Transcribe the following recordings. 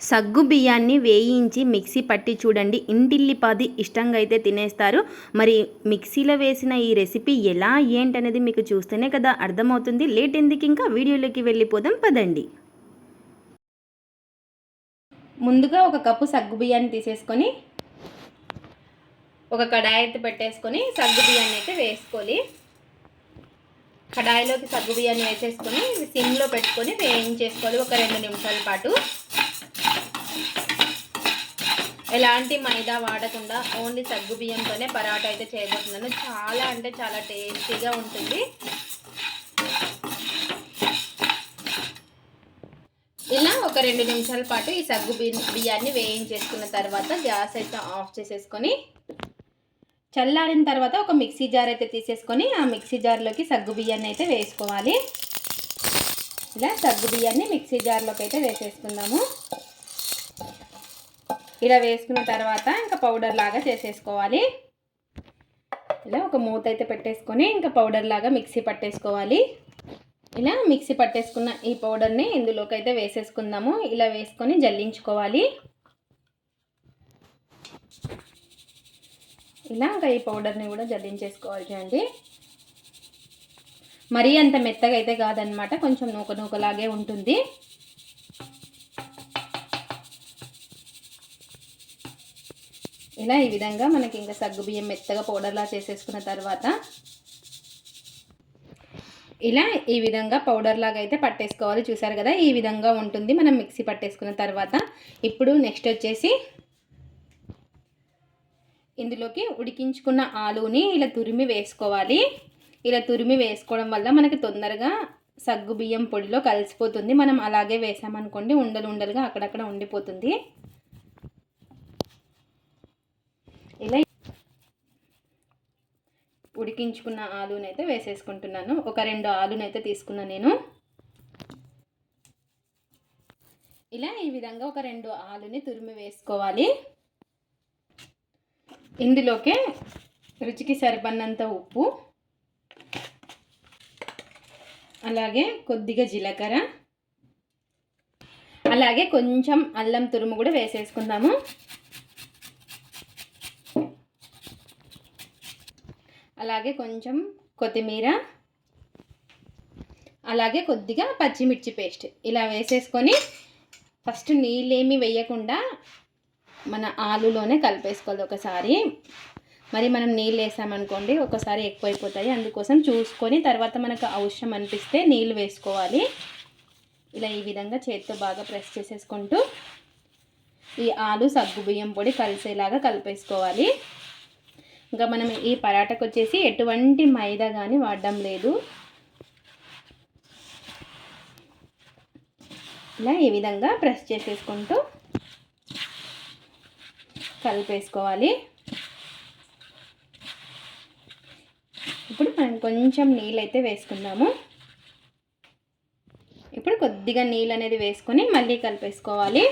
సగ్గు బియ్యాన్ని వేయించి మిక్సీ పట్టి చూడండి. ఇంటిల్లిపాది ఇష్టంగా అయితే తినేస్తారు. మరి మిక్సీలో వేసిన ఈ రెసిపీ ఎలా ఏంటనేది మీకు చూస్తేనే కదా అర్థమవుతుంది. లేట్ ఎందుకు ఇంకా? వీడియోలోకి వెళ్ళిపోదాం పదండి. ముందుగా ఒక కప్పు సగ్గు బియ్యాన్ని తీసేసుకొని ఒక కడాయి అయితే పెట్టేసుకొని సగ్గు బియ్యాన్ని అయితే వేసుకోవాలి. కడాయిలోకి సగ్గు బియ్యాన్ని వేసేసుకొని సిమ్లో పెట్టుకొని వేయించేసుకోవాలి. ఒక రెండు నిమిషాల పాటు. ఎలాంటి మైదా వాడకుండా ఓన్లీ సగ్గు బియ్యంతోనే పరాటా అయితే చేయబోతున్నాను. చాలా అంటే చాలా టేస్టీగా ఉంటుంది. ఇలా ఒక రెండు నిమిషాల పాటు ఈ సగ్గు బియ్యాన్ని వేయించేసుకున్న తర్వాత గ్యాస్ అయితే ఆఫ్ చేసేసుకొని చల్లారిన తర్వాత ఒక మిక్సీ జార్ అయితే తీసేసుకొని ఆ మిక్సీ జార్లోకి సగ్గు బియ్యాన్ని అయితే వేసుకోవాలి. ఇలా సగ్గు బియ్యాన్ని మిక్సీ జార్లోకి అయితే వేసేసుకుందాము. ఇలా వేసుకున్న తర్వాత ఇంకా పౌడర్ లాగా చేసేసుకోవాలి. ఇలా ఒక మూత అయితే పెట్టేసుకొని ఇంకా పౌడర్ లాగా మిక్సీ పట్టేసుకోవాలి. ఇలా మిక్సీ పట్టేసుకున్న ఈ పౌడర్ని ఇందులోకి అయితే వేసేసుకుందాము. ఇలా వేసుకొని జల్లించుకోవాలి. ఇలా ఇంకా ఈ పౌడర్ని కూడా జల్లించేసుకోవాలి చూడండి మరీ అంత మెత్తగా అయితే కాదనమాట కొంచెం నూక నూకలాగే ఉంటుంది. ఇలా ఈ విధంగా మనకి ఇంకా సగ్గు బియ్యం మెత్తగా పౌడర్లా చేసేసుకున్న తర్వాత ఇలా ఈ విధంగా పౌడర్ లాగా అయితే పట్టేసుకోవాలి. చూసారు కదా ఈ విధంగా ఉంటుంది. మనం మిక్సీ పట్టేసుకున్న తర్వాత ఇప్పుడు నెక్స్ట్ వచ్చేసి ఇందులోకి ఉడికించుకున్న ఆలుని ఇలా తురిమి వేసుకోవాలి. ఇలా తురిమి వేసుకోవడం వల్ల మనకి తొందరగా సగ్గు బియ్యం పొడిలో కలిసిపోతుంది. మనం అలాగే వేసామనుకోండి ఉండలు ఉండలుగా అక్కడక్కడ ఉండిపోతుంది. ఇలా ఉడికించుకున్న ఆలునైతే వేసేసుకుంటున్నాను. ఒక రెండు ఆలునైతే తీసుకున్నాను నేను. ఇలా ఈ విధంగా ఒక రెండు ఆలుని తురిమి వేసుకోవాలి. ఇందులోకే రుచికి సరిపడినంత ఉప్పు అలాగే కొద్దిగా జీలకర్ర అలాగే కొంచెం అల్లం తురుము కూడా వేసేసుకుందాము. అలాగే కొంచెం కొత్తిమీర అలాగే కొద్దిగా పచ్చిమిర్చి పేస్ట్. ఇలా వేసేసుకొని ఫస్ట్ నీళ్ళేమి వేయకుండా మన ఆలులోనే కలిపేసుకోవాలి ఒకసారి. మరి మనం నీళ్ళు వేసామనుకోండి ఒకసారి ఎక్కువైపోతాయి. అందుకోసం చూసుకొని తర్వాత మనకు అవసరం అనిపిస్తే నీళ్ళు వేసుకోవాలి. ఇలా ఈ విధంగా చేతితో బాగా ప్రెస్ చేసేసుకుంటూ ఈ ఆలు సగ్గు బియ్యం పొడి కలిసేలాగా కలిపేసుకోవాలి. ఇంకా మనం ఈ పరాటకు వచ్చేసి ఎటువంటి మైదా కానీ వాడడం లేదు. ఇలా ఈ విధంగా ప్రెస్ చేసేసుకుంటూ కలిపేసుకోవాలి. ఇప్పుడు మనం కొంచెం నీళ్ళు అయితే వేసుకుందాము. ఇప్పుడు కొద్దిగా నీళ్ళు అనేది వేసుకొని మళ్ళీ కలిపేసుకోవాలి.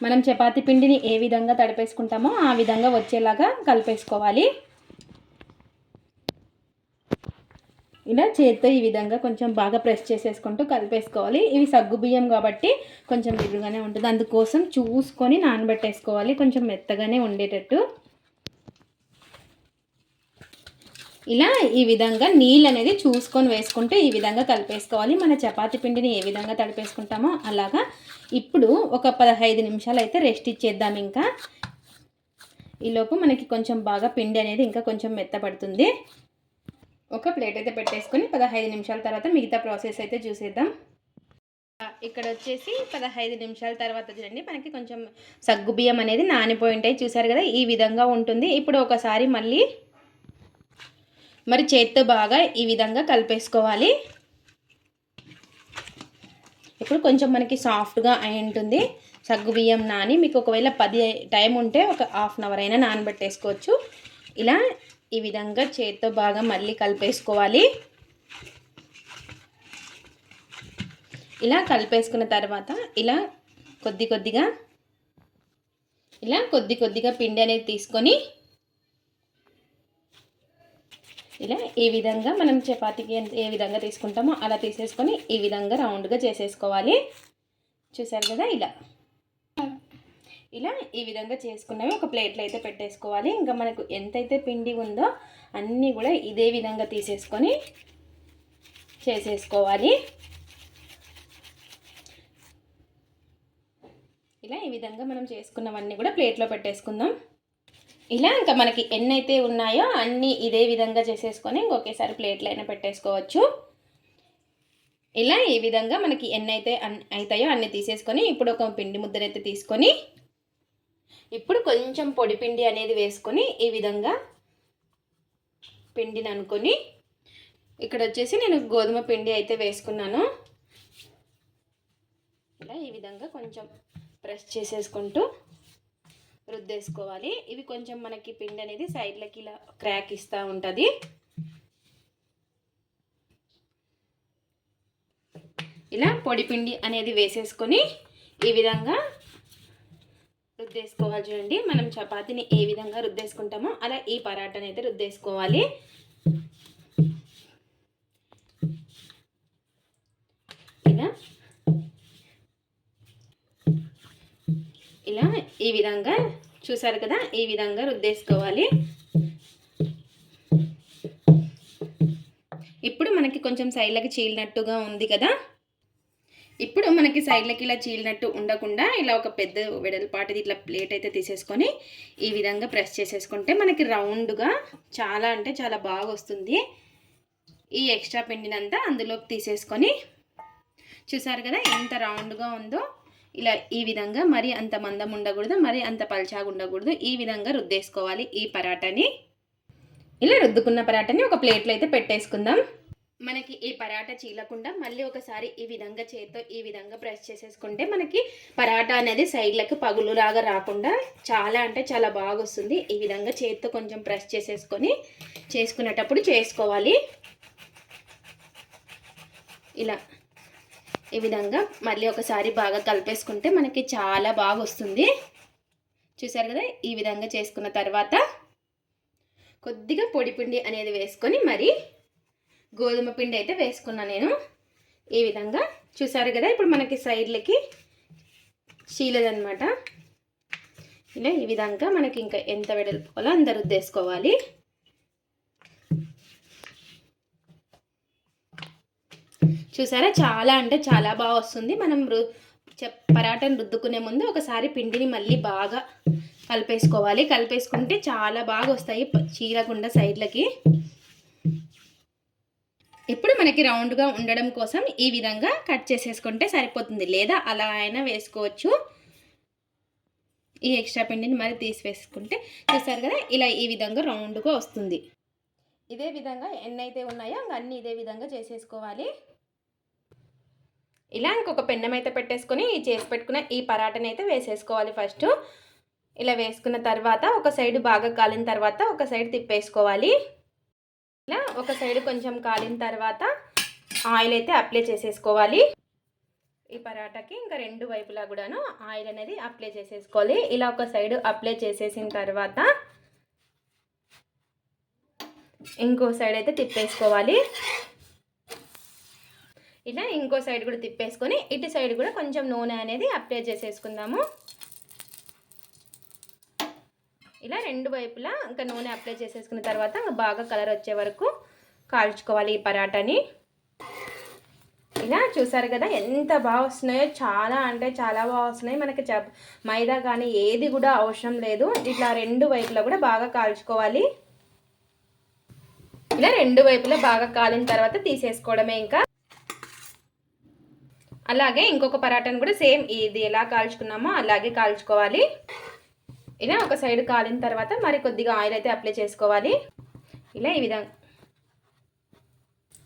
మనం చపాతి పిండిని ఏ విధంగా తడిపేసుకుంటామో ఆ విధంగా వచ్చేలాగా కలిపేసుకోవాలి. ఇలా చేత్తో ఈ విధంగా కొంచెం బాగా ప్రెస్ చేసేసుకుంటూ కలిపేసుకోవాలి. ఇవి సగ్గు బియ్యం కాబట్టి కొంచెం బిర్రుగానే ఉంటుంది. అందుకోసం చూసుకొని నానబెట్టేసుకోవాలి. కొంచెం మెత్తగానే ఉండేటట్టు. ఇలా ఈ విధంగా నీళ్ళు అనేది చూసుకొని వేసుకుంటూ ఈ విధంగా కలిపేసుకోవాలి. మన చపాతి పిండిని ఏ విధంగా తడిపేసుకుంటామో అలాగా ఇప్పుడు ఒక పదహైదు నిమిషాలు అయితే రెస్ట్ ఇచ్చేద్దాం ఇంకా. ఈలోపు మనకి కొంచెం బాగా పిండి అనేది ఇంకా కొంచెం మెత్తపడుతుంది. ఒక ప్లేట్ అయితే పెట్టేసుకొని పదహైదు నిమిషాల తర్వాత మిగతా ప్రాసెస్ అయితే చూసేద్దాం. ఇక్కడ వచ్చేసి పదహైదు నిమిషాల తర్వాత చూడండి మనకి కొంచెం సగ్గు బియ్యం అనేది నానిపోయి ఉంటాయి. చూసారు కదా ఈ విధంగా ఉంటుంది. ఇప్పుడు ఒకసారి మళ్ళీ మరి చేత్తో బాగా ఈ విధంగా కలిపేసుకోవాలి. ఇప్పుడు కొంచెం మనకి సాఫ్ట్గా అయి ఉంటుంది. సగ్గు బియ్యం నాని మీకు ఒకవేళ పది టైం ఉంటే ఒక హాఫ్ అన్ అవర్ అయినా నానబెట్టేసుకోవచ్చు. ఇలా ఈ విధంగా చేతితో బాగా మళ్ళీ కలిపేసుకోవాలి. ఇలా కలిపేసుకున్న తర్వాత ఇలా కొద్ది కొద్దిగా ఇలా కొద్ది కొద్దిగా పిండి అనేది తీసుకొని ఇలా ఈ విధంగా మనం చపాతీకి ఎంత- ఏ విధంగా తీసుకుంటామో అలా తీసేసుకొని ఈ విధంగా రౌండ్గా చేసేసుకోవాలి. చూసారు కదా ఇలా. ఇలా ఈ విధంగా చేసుకున్నవి ఒక ప్లేట్లో అయితే పెట్టేసుకోవాలి. ఇంకా మనకు ఎంతైతే పిండి ఉందో అన్నీ కూడా ఇదే విధంగా తీసేసుకొని చేసేసుకోవాలి. ఇలా ఈ విధంగా మనం చేసుకున్నవన్నీ కూడా ప్లేట్లో పెట్టేసుకుందాం. ఇలా ఇంకా మనకి ఎన్ని అయితే ఉన్నాయో అన్నీ ఇదే విధంగా చేసేసుకొని ఇంకొకేసారి ప్లేట్లైనా అయినా పెట్టేసుకోవచ్చు. ఇలా ఈ విధంగా మనకి ఎన్ని అయితే అన్- అవుతాయో అన్ని తీసేసుకొని ఇప్పుడు ఒక పిండి ముద్దనైతే తీసుకొని ఇప్పుడు కొంచెం పొడి పిండి అనేది వేసుకొని ఈ విధంగా పిండిని అనుకొని ఇక్కడ వచ్చేసి నేను గోధుమ పిండి అయితే వేసుకున్నాను. ఇలా ఈ విధంగా కొంచెం ప్రెస్ చేసేసుకుంటూ రుద్దేసుకోవాలి. ఇవి కొంచెం మనకి పిండి అనేది సైడ్లకి ఇలా క్రాక్ ఇస్తూ ఉంటుంది. ఇలా పొడి పిండి అనేది వేసేసుకొని ఈ విధంగా రుద్దేసుకోవాలి చూడండి. మనం చపాతీని ఏ విధంగా రుద్దేసుకుంటామో అలా ఈ పరాటాని అయితే రుద్దేసుకోవాలి. ఇలా ఇలా ఈ విధంగా చూసారు కదా? ఈ విధంగా రుద్దేసుకోవాలి. ఇప్పుడు మనకి కొంచెం సైడ్లకి చీలినట్టుగా ఉంది కదా? ఇప్పుడు మనకి సైడ్లకి ఇలా చీలినట్టు ఉండకుండా ఇలా ఒక పెద్ద వెడల్పాటిది ఇట్లా ప్లేట్ అయితే తీసేసుకొని ఈ విధంగా ప్రెస్ చేసేసుకుంటే మనకి రౌండ్గా చాలా అంటే చాలా బాగా వస్తుంది. ఈ ఎక్స్ట్రా పిండినంతా అందులోకి తీసేసుకొని చూసారు కదా? ఎంత రౌండ్గా ఉందో ఇలా ఈ విధంగా మరి అంత మందం ఉండకూడదు మరి అంత పల్చాగా ఉండకూడదు. ఈ విధంగా రుద్దేసుకోవాలి ఈ పరాటాని. ఇలా రుద్దుకున్న పరాటాని ఒక ప్లేట్లో అయితే పెట్టేసుకుందాం. మనకి ఈ పరాటా చీలకుండా మళ్ళీ ఒకసారి ఈ విధంగా చేత్తో ఈ విధంగా ప్రెస్ చేసేసుకుంటే మనకి పరాటా అనేది సైడ్లకు పగులులాగా రాకుండా చాలా అంటే చాలా బాగా వస్తుంది. ఈ విధంగా చేత్తో కొంచెం ప్రెస్ చేసేసుకొని చేసుకునేటప్పుడు చేసుకోవాలి. ఇలా ఈ విధంగా మళ్ళీ ఒకసారి బాగా కలిపేసుకుంటే మనకి చాలా బాగా వస్తుంది. చూసారు కదా? ఈ విధంగా చేసుకున్న తర్వాత కొద్దిగా పొడి పిండి అనేది వేసుకొని మరి గోధుమ పిండి అయితే వేసుకున్నాను నేను. ఈ విధంగా చూసారు కదా? ఇప్పుడు మనకి సైడ్లకి చీలదనమాట ఇలా ఈ విధంగా మనకి ఇంకా ఎంత వెడల్పుకోవాలో అందరు రుద్దేసుకోవాలి చూసారా? చాలా అంటే చాలా బాగా వస్తుంది. మనం రు చెప్ రుద్దుకునే ముందు ఒకసారి పిండిని మళ్ళీ బాగా కలిపేసుకోవాలి. కలిపేసుకుంటే చాలా బాగా వస్తాయి చీరకుండా సైడ్లకి. ఇప్పుడు మనకి రౌండ్గా ఉండడం కోసం ఈ విధంగా కట్ చేసేసుకుంటే సరిపోతుంది. లేదా అలా అయినా వేసుకోవచ్చు. ఈ ఎక్స్ట్రా పిండిని మరి తీసివేసుకుంటే చూసారు కదా? ఇలా ఈ విధంగా రౌండ్గా వస్తుంది. ఇదే విధంగా ఎన్ని అయితే ఉన్నాయో అన్నీ ఇదే విధంగా చేసేసుకోవాలి. ఇలా ఇంకొక పెన్నం అయితే పెట్టేసుకొని చేసి పెట్టుకున్న ఈ పరాటని అయితే వేసేసుకోవాలి ఫస్ట్. ఇలా వేసుకున్న తర్వాత ఒక సైడ్ బాగా కాలిన తర్వాత ఒక సైడ్ తిప్పేసుకోవాలి. ఇలా ఒక సైడ్ కొంచెం కాలిన తర్వాత ఆయిల్ అయితే అప్లై చేసేసుకోవాలి. ఈ పరాటాకి ఇంకా రెండు వైపులా కూడాను ఆయిల్ అనేది అప్లై చేసేసుకోవాలి. ఇలా ఒక సైడ్ అప్లై చేసేసిన తర్వాత ఇంకో సైడ్ అయితే తిప్పేసుకోవాలి. ఇలా ఇంకో సైడ్ కూడా తిప్పేసుకొని ఇటు సైడ్ కూడా కొంచెం నూనె అనేది అప్లై చేసేసుకుందాము. ఇలా రెండు వైపులా ఇంకా నూనె అప్లై చేసేసుకున్న తర్వాత బాగా కలర్ వచ్చే వరకు కాల్చుకోవాలి ఈ పరాటాని. ఇలా చూసారు కదా ఎంత బాగా వస్తున్నాయో చాలా అంటే చాలా బాగా వస్తున్నాయి. మనకి చ మైదా కానీ ఏది కూడా అవసరం లేదు. ఇట్లా రెండు వైపులా కూడా బాగా కాల్చుకోవాలి. ఇలా రెండు వైపులా బాగా కాలిన తర్వాత తీసేసుకోవడమే ఇంకా. అలాగే ఇంకొక పరాటాను కూడా సేమ్ ఇది ఎలా కాల్చుకున్నామో అలాగే కాల్చుకోవాలి. ఇలా ఒక సైడ్ కాలిన తర్వాత మరి కొద్దిగా ఆయిల్ అయితే అప్లై చేసుకోవాలి. ఇలా ఈ విధంగా.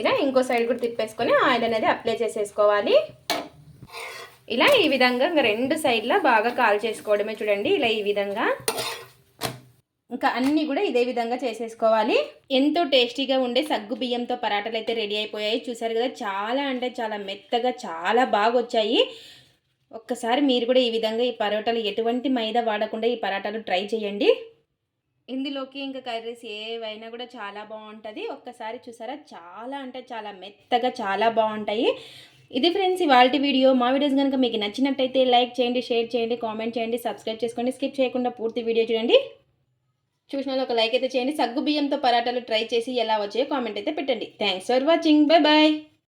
ఇలా ఇంకో సైడ్ కూడా తిప్పేసుకొని ఆయిల్ అనేది అప్లై చేసేసుకోవాలి. ఇలా ఈ విధంగా రెండు సైడ్లా బాగా కాల్ చేసుకోవడమే చూడండి. ఇలా ఈ విధంగా. ఇంకా అన్నీ కూడా ఇదే విధంగా చేసేసుకోవాలి. ఎంతో టేస్టీగా ఉండే సగ్గు బియ్యంతో పరాటాలు అయితే రెడీ అయిపోయాయి. చూసారు కదా చాలా అంటే చాలా మెత్తగా చాలా బాగా వచ్చాయి. ఒక్కసారి మీరు కూడా ఈ విధంగా ఈ పరోటాలు ఎటువంటి మైదా వాడకుండా ఈ పరాటాలు ట్రై చేయండి. ఇందులోకి ఇంకా కర్రీస్ ఏవైనా కూడా చాలా బాగుంటుంది. ఒక్కసారి చూసారా చాలా అంటే చాలా మెత్తగా చాలా బాగుంటాయి. ఇది ఫ్రెండ్స్ ఇవాళ వీడియో. మా వీడియోస్ కనుక మీకు నచ్చినట్టయితే లైక్ చేయండి షేర్ చేయండి కామెంట్ చేయండి సబ్స్క్రైబ్ చేసుకోండి. స్కిప్ చేయకుండా పూర్తి వీడియో చూడండి. చూసిన ఒక లైక్ అయితే చేయండి. సగ్గు బియ్యంతో పరాటాలు ట్రై చేసి ఎలా వచ్చాయో కామెంట్ అయితే పెట్టండి. Thanks for watching bye bye